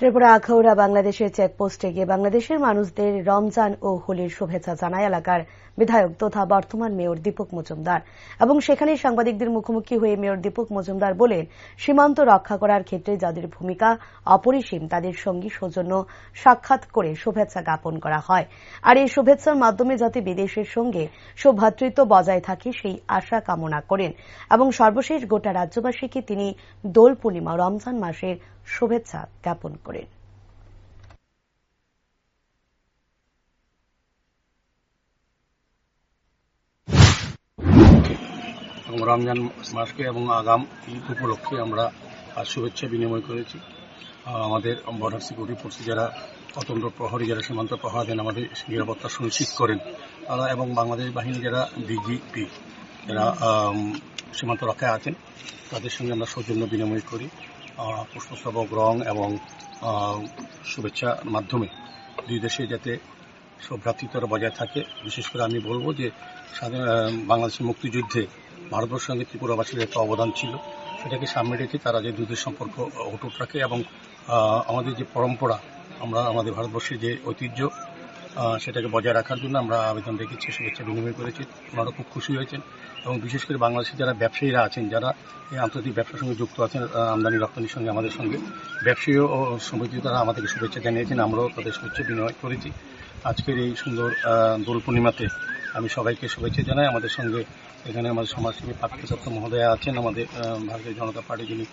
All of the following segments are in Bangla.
ত্রিপুরা আখাউড়া বাংলাদেশের চেকপোস্টে গিয়ে বাংলাদেশের মানুষদের রমজান ও হোলির শুভেচ্ছা জানায় এলাকার বিধায়ক তথা বর্তমান মেয়র দীপক মজুমদার। এবং সেখানে সাংবাদিকদের মুখোমুখি হয়ে মেয়র দীপক মজুমদার বলেন, সীমান্ত রক্ষা করার ক্ষেত্রে যাদের ভূমিকা অপরিসীম, তাদের সঙ্গী সৌজন্য সাক্ষাৎ করে শুভেচ্ছা জ্ঞাপন করা হয়। আর এই শুভেচ্ছার মাধ্যমে যাতে বিদেশের সঙ্গে সৌভ্রাতৃত্ব বজায় থাকে, সেই আশা কামনা করেন। এবং সর্বশেষ গোটা রাজ্যবাসীকে তিনি দোল পূর্ণিমা রমজান মাসের শুভেচ্ছা জ্ঞাপন করেন। এবং রমজান মাসকে এবং আগাম ঈদ উপলক্ষে আমরা আজ শুভেচ্ছা বিনিময় করেছি। আমাদের বর্ডার সিকিউরিটি ফোর্সে যারা অতন্ত্র প্রহরী, যারা সীমান্ত প্রহরা দেন আমাদের নিরাপত্তা সুনিশ্চিত করেন। তারা এবং বাংলাদেশ বাহিনী যারা বিজিপি যারা সীমান্ত রক্ষায় আছেন, তাদের সঙ্গে আমরা সৌজন্য বিনিময় করি। পুষ্পস্তবক রং এবং শুভেচ্ছার মাধ্যমে দুই দেশে যাতে সৌভ্রাতৃত্বটা বজায় থাকে। বিশেষ করে আমি বলব যে, স্বাধীন বাংলাদেশের মুক্তিযুদ্ধে ভারতবর্ষের সঙ্গে ত্রিপুরাবাসীর একটা অবদান ছিল। সেটাকে সামনে রেখে তারা যে দুধের সম্পর্ক অটুট রাখে এবং আমাদের যে পরম্পরা, আমরা আমাদের ভারতবর্ষের যে ঐতিহ্য সেটাকে বজায় রাখার জন্য আমরা আবেদন রেখেছি, শুভেচ্ছা বিনিময় করেছি। ওনারা খুব খুশি হয়েছেন এবং বিশেষ করে বাংলাদেশের যারা ব্যবসায়ীরা আছেন, যারা এই আন্তর্জাতিক ব্যবসার সঙ্গে যুক্ত আছেন আমদানি রপ্তানির সঙ্গে আমাদের সঙ্গে, ব্যবসায়ী ও সমিতি তারা আমাদেরকে শুভেচ্ছা জানিয়েছেন। আমরাও তাদের শুভেচ্ছা বিনিময় করেছি। আজকের এই সুন্দর দোল পূর্ণিমাতে আমি সবাইকে শুভেচ্ছা জানাই। আমাদের সঙ্গে এখানে আমাদের সমাজসেবী পার্থ দত্ত মহোদয়া আছেন, আমাদের ভারতীয় জনতা পার্টি যিনি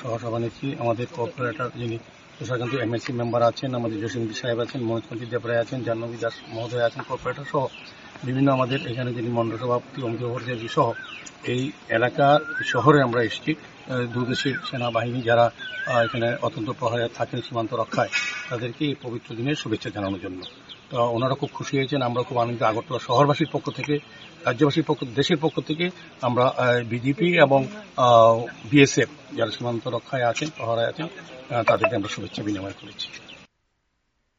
সহসভানেত্রী, আমাদের কর্পোরেটর যিনি তুষারকান্ত এমএলসি মেম্বার আছেন, আমাদের জসিমদি সাহেব আছেন মনোজকান্তি দেবরায় আছেন, জাহ্নবী দাস মহোদয় আছেন কর্পোরেটর সহ বিভিন্ন আমাদের এখানে যিনি মন্ডল সভাপতি, অমিত ভট্টাচার্য সহ এই এলাকা শহরে আমরা এসেছি। দুদেশের সেনাবাহিনী যারা এখানে অত্যন্ত প্রহরে থাকেন সীমান্ত রক্ষায়, তাদেরকে এই পবিত্র দিনের শুভেচ্ছা জানানোর জন্য। ওনারা খুব খুশি হয়েছেন। আমরা খুব আনন্দিত। আগরতলা শহরবাসীর পক্ষ থেকে, রাজ্যবাসীর পক্ষ, দেশের পক্ষ থেকে আমরা বিজেপি এবং বিএসএফ যারা সীমান্ত রক্ষায় আছেন, পাহারায় আছেন তাদেরকে আমরা শুভেচ্ছা বিনিময় করেছি।